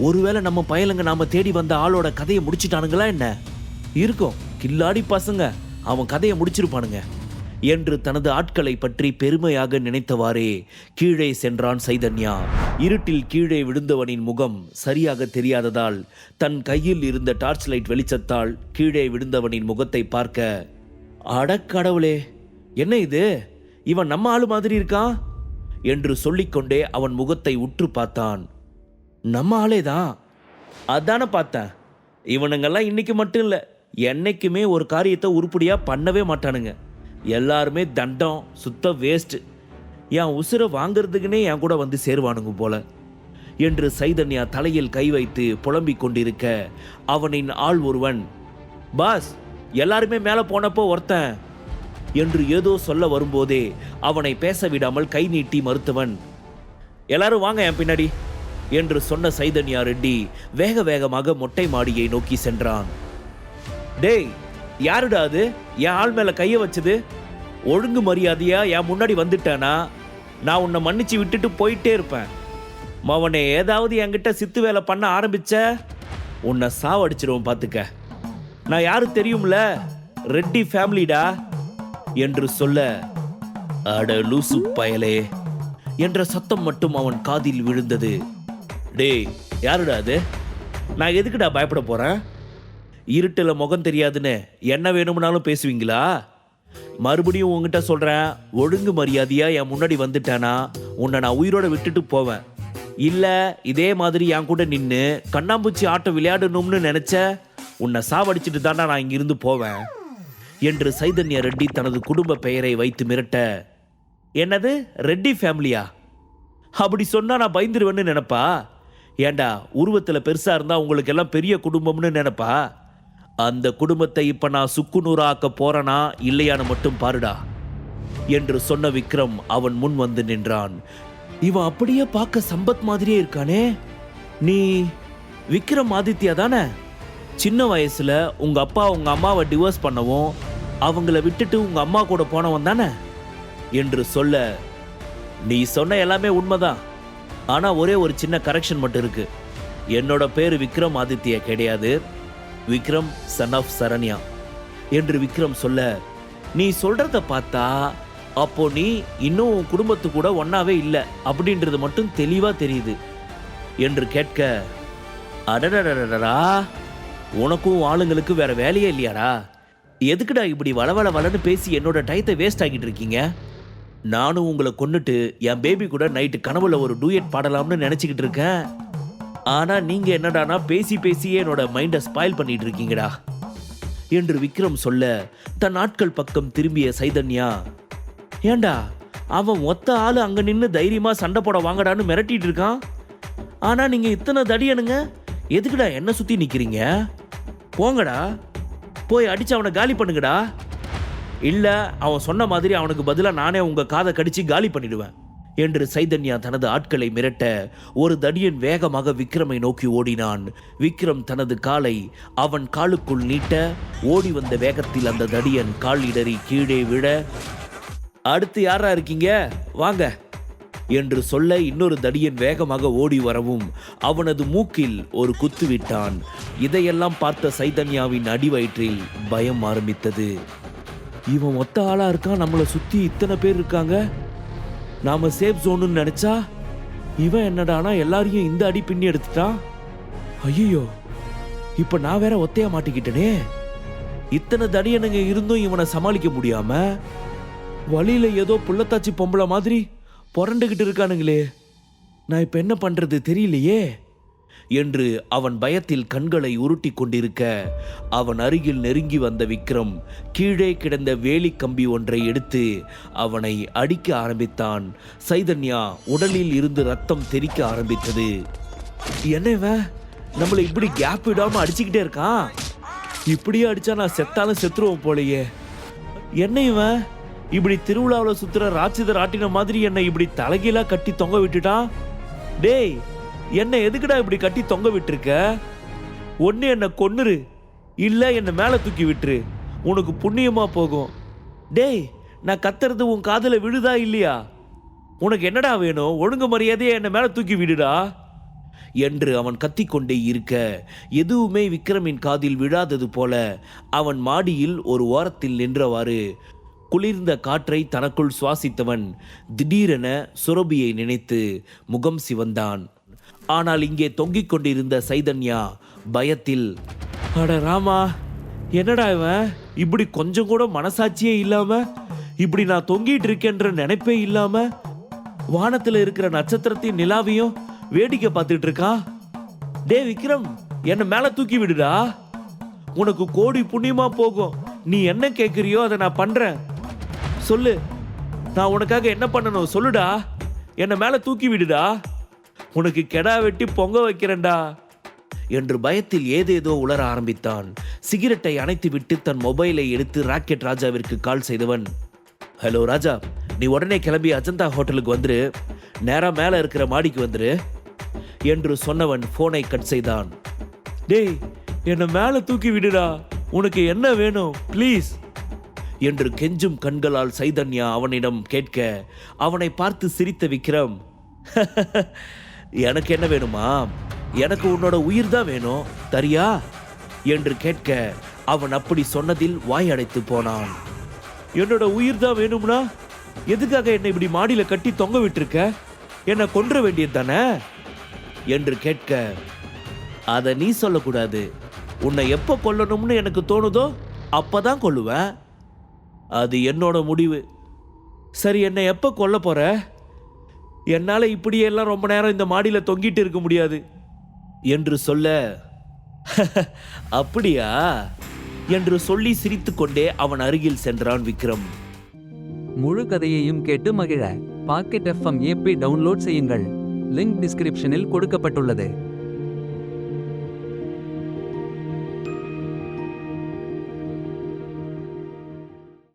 ஒருவேளை நம்ம பயலுங்க நாம தேடி வந்த ஆளோட கதையை முடிச்சிட்டானுங்களா என்ன? இருக்கும். கில்லாடி பசங்க. அவன் கதையை முடிச்சிருப்பானுங்க. என்று தனது ஆட்களை பற்றி பெருமையாக நினைத்தவாறே கீழே சென்றான் சைதன்யா. இருட்டில் கீழே விழுந்தவனின் முகம் சரியாக தெரியாததால் தன் கையில் இருந்த டார்ச் லைட் வெளிச்சத்தால் கீழே விழுந்தவனின் முகத்தை பார்க்க அடக்கடவுளே என்ன இது? இவன் நம்ம ஆளு மாதிரி இருக்கான் என்று சொல்லிக்கொண்டே அவன் முகத்தை உற்று பார்த்தான். நம்ம ஆளே தான். அதானே பார்த்தேன். இவனுங்கெல்லாம் இன்னைக்கு மட்டும் இல்லை என்னைக்குமே ஒரு காரியத்தை உருப்படியாக பண்ணவே மாட்டானுங்க. எல்லாருமே தண்டம் சுத்த வேஸ்ட் என் உசுரை வாங்குறதுக்குனே என் கூட வந்து சேருவானுங்க போல. என்று சைதன்யா தலையில் கை வைத்து புலம்பிக் கொண்டிருக்க அவனின் ஆள் ஒருவன் பாஸ் எல்லாருமே மேலே போனப்போ ஒருத்தன் என்று ஏதோ சொல்ல வரும்போதே அவனை பேச விடாமல் கை நீட்டி மறுத்தவன் எல்லாரும் வாங்க என் பின்னாடி. என்று சொன்ன சைதன்யா ரெட்டி வேக வேகமாக மொட்டை மாடியை நோக்கி சென்றான். டேய் யாருடா அது? என் ஆள் மேல கைய வச்சது? ஒழுங்கு மரியாதையா? என் முன்னாடி வந்துட்டானா? நான் உன்னை மன்னிச்சு விட்டுட்டு போயிட்டே இருப்பேன். மவனே ஏதாவது என்கிட்ட சித்து வேலை பண்ண ஆரம்பிச்ச? உன்னை சாவடிச்சிருவோம் பார்த்துக்க நான் யாரு தெரியும்ல? ரெட்டி ஃபேமிலிடா? என்று சொல்ல அட லூசு பயலே. என்ற சத்தம் மட்டும் அவன் காதில் விழுந்தது. டேய் யாருடா அது? நான் எதுக்குடா பயப்பட போகிறேன் இருட்டில் முகம் தெரியாதுன்னு என்ன வேணும்னாலும் பேசுவீங்களா? மறுபடியும் உங்ககிட்ட சொல்கிறேன் ஒழுங்கு மரியாதையாக என் முன்னாடி வந்துட்டேன்னா உன்னை நான் உயிரோட விட்டுட்டு போவேன். இல்லை இதே மாதிரி என் கூட நின்று கண்ணாம்பூச்சி ஆட்டம் விளையாடணும்னு நினச்ச உன்னை சாவடிச்சிட்டு தானே நான் இங்கிருந்து போவேன். என்று சைதன்ய ரெட்டி தனது குடும்ப பெயரை வைத்து மிரட்ட என்னது ரெட்டி ஃபேமிலியா? அப்படி சொன்னா நான் பயந்துருவேன்னு நினைப்பா. ஏண்டா உருவத்தில் பெருசாக இருந்தால் உங்களுக்கு எல்லாம் பெரிய குடும்பம்னு நினைப்பா? அந்த குடும்பத்தை இப்போ நான் சுக்குநூறாக்க போறேனா இல்லையான்னு மட்டும் பாருடா. என்று சொன்ன விக்ரம் அவன் முன் வந்து நின்றான். இவன் அப்படியே பார்க்க சம்பத் மாதிரியே இருக்கானே. நீ விக்ரம் ஆதித்யா தானே? சின்ன வயசுல உங்க அப்பா உங்க அம்மாவை டிவோர்ஸ் பண்ணவும் அவங்கள விட்டுட்டு உங்க அம்மா கூட போனவன் தானே? என்று சொல்ல நீ சொன்ன எல்லாமே உண்மைதான். ஆனால் ஒரே ஒரு சின்ன கரெக்ஷன் மட்டும் இருக்கு. என்னோட பேர் விக்ரம் ஆதித்யா கிடையாது. விக்ரம் சன் ஆஃப் சரண்யா என்று விக்ரம் சொல்ல நீ சொல்றத பார்த்தா அப்போ நீ இன்னும் உன் குடும்பத்து கூட ஒன்னாவே இல்லை. அப்படின்றது மட்டும் தெளிவா தெரியுது என்று கேட்க அடடடடடா உனக்கும் ஆளுங்களுக்கு வேற வேலையே இல்லையாடா? எதுக்குடா இப்படி வளவள வளன்னு பேசி என்னோட டயத்தை வேஸ்ட் ஆகிட்டு இருக்கீங்க? நானும் உங்களை கொன்னுட்டு என் பேபி கூட நைட்டு கனவுல ஒரு டூயட் பாடலாம்னு நினைச்சுக்கிட்டு இருக்கேன். ஆனா நீங்க என்னடானா பேசி பேசியே என்னோட மைண்டை ஸ்பாயில் பண்ணிட்டு இருக்கீங்கடா. என்று விக்ரம் சொல்ல தன் ஆட்கள் பக்கம் திரும்பிய சைதன்யா ஏண்டா அவன் ஒத்த ஆளு அங்க நின்று தைரியமா சண்டை போட வாங்கடான்னு மிரட்டிட்டு இருக்கான்? ஆனா நீங்க இத்தனை தடியனுங்க எதுக்குடா என்ன சுத்தி நிக்கிறீங்க? போங்கடா போய் அடிச்சு அவனை காலி பண்ணுங்கடா. இல்லை அவன் சொன்ன மாதிரி அவனுக்கு பதிலாக நானே உங்கள் காதை கடிச்சு காலி பண்ணிடுவேன் என்று சைதன்யா தனது ஆட்களை மிரட்ட ஒரு தடியன் வேகமாக விக்ரமை நோக்கி ஓடினான். விக்ரம் தனது காலை அவன் காலுக்குள் நீட்ட ஓடி வந்த வேகத்தில் அந்த தடியன் கால் இடறி கீழே விழ அடுத்து யாரா இருக்கீங்க? வாங்க என்று சொல்ல இன்னொரு தடியன் வேகமாக ஓடி வரவும் அவனது மூக்கில் ஒரு குத்து விட்டான். இதையெல்லாம் பார்த்த சைதன்யாவின் அடிவயிற்றில் பயம் ஆரம்பித்தது. இவன் ஒத்த ஆளா இருக்கான் நம்மளை சுத்தி இத்தனை பேர் இருக்காங்க. நாம சேஃப் ஜோனு நினைச்சா இவன் என்னடானா எல்லாரையும் இந்த அடி பின்னி எடுத்துட்டான். ஐயோ இப்ப நான் வேற ஒத்தையா மாட்டிக்கிட்டனே. இத்தனை தடியனுங்க இருந்தும் இவனை சமாளிக்க முடியாம வழியில ஏதோ புள்ளத்தாச்சி பொம்பளை மாதிரி புரண்டுகிட்டு இருக்கானுங்களே. நான் இப்ப என்ன பண்றது தெரியலையே. என்று அவன் பயத்தில் கண்களை உருட்டி கொண்டிருக்க அவன் அருகில் நெருங்கி வந்த விக்ரம் கீழே கிடந்த வேலி கம்பி ஒன்றை எடுத்து அவனை அடிக்க ஆரம்பித்தான். சைதன்யா உடலில் இருந்து ரத்தம் தெறிக்க ஆரம்பித்தது. என்னவன் நம்மளை இப்படி கேப் விடாம அடிச்சுக்கிட்டே இருக்கான் இப்படியே அடிச்சா நான் செத்தாலும் செத்துருவோம் போலயே. என்ன இவன்? இப்படி திருவிழாவில் சுத்துற ராட்சத ராட்டின மாதிரி என்னை இப்படி தலைகீழா கட்டி தொங்க விட்டுட்டான்? டேய் என்ன எதுக்குடா இப்படி கட்டி தொங்க விட்டுருக்க? ஒன்று என்னை கொன்னுரு இல்லை என்னை மேலே தூக்கி விட்டுரு. உனக்கு புண்ணியமா போகும். டேய் நான் கத்துறது உன் காதில் விழுதா இல்லையா? உனக்கு என்னடா வேணும்? ஒழுங்கு மரியாதையை என்னை மேலே தூக்கி விடுடா? என்று அவன் கத்திக்கொண்டே இருக்க. எதுவுமே விக்ரமின் காதில் விழாதது போல அவன் மாடியில் ஒரு ஓரத்தில் நின்றவாறு குளிர்ந்த காற்றை தனக்குள் சுவாசித்தவன் திடீரென சுரபியை நினைத்து முகம் சிவந்தான். ஆனால் இங்கே தொங்கிக் கொண்டிருந்த சைதன்யா பயத்தில் அட ராமா என்னடா இவன் இப்படி கொஞ்சம் கூட மனசாட்சியே இல்லாம? இப்படி நான் தொங்கிட்டு இருக்கேன்ற நினைப்பே இல்லாம? வானத்துல இருக்கிற நட்சத்திரத்தையும் நிலாவையும் வேடிக்கை பார்த்துட்டு இருக்கா? டே விக்ரம் என்ன மேல தூக்கி விடுடா. உனக்கு கோடி புண்ணியமா போகும். நீ என்ன கேட்குறியோ அதை நான் பண்றேன். சொல்லு. நான் உனக்காக என்ன பண்ணணும்? சொல்லுடா. என்னை மேல தூக்கி விடுடா. உனக்கு கெடா வெட்டி பொங்க வைக்கிறேன்டா. என்று பயத்தில் ஏதேதோ உளர ஆரம்பித்தான். சிகரெட்டை அணைத்துவிட்டு தன் மொபைலை எடுத்து ராக்கெட் ராஜாவிற்கு கால் செய்தவன் ஹலோ ராஜா நீ உடனே கிளம்பி அஜந்தா ஹோட்டலுக்கு வந்துரு. நேரா மேலே இருக்கிற மாடிக்கு வந்துரு என்று சொன்னவன் போனை கட் செய்தான். டேய் என்னை மேலே தூக்கி விடுடா. உனக்கு என்ன வேணும் ப்ளீஸ் என்று கெஞ்சும் கண்களால் சைதன்யா அவனிடம் கேட்க அவனை பார்த்து சிரித்த விக்ரம் எனக்கு என்ன வேணுமா? எனக்கு உன்னோட உயிர் தான் வேணும் தரியா? என்று கேட்க அவன் அப்படி சொன்னதில் வாய் அடைத்து போனான். என்னோட உயிர் தான் வேணும்னா எதுக்காக என்னை இப்படி மாடியில கட்டி தொங்க விட்டுருக்க? என்னை கொன்ற வேண்டியது தானே? என்று கேட்க அதை நீ சொல்லக்கூடாது. உன்னை எப்போ கொல்லணும்னு எனக்கு தோணுதோ அப்பதான் கொல்லுவேன். அது என்னோட முடிவு. சரி என்னை எப்போ கொல்ல போற? என்னால் இப்படியெல்லாம் ரொம்ப நேரம் இந்த மாடியில் தொங்கிட்டு இருக்க முடியாது. என்று சொல்ல அப்படியா? என்று சொல்லி சிரித்துக்கொண்டே அவன் அருகில் சென்றான் விக்ரம். முழு கதையையும் கேட்டு மகிழ. பாக்கெட் எஃப்எம் ஏபி டவுன்லோட் செய்யுங்கள். லிங்க் டிஸ்கிரிப்ஷனில் கொடுக்கப்பட்டுள்ளது.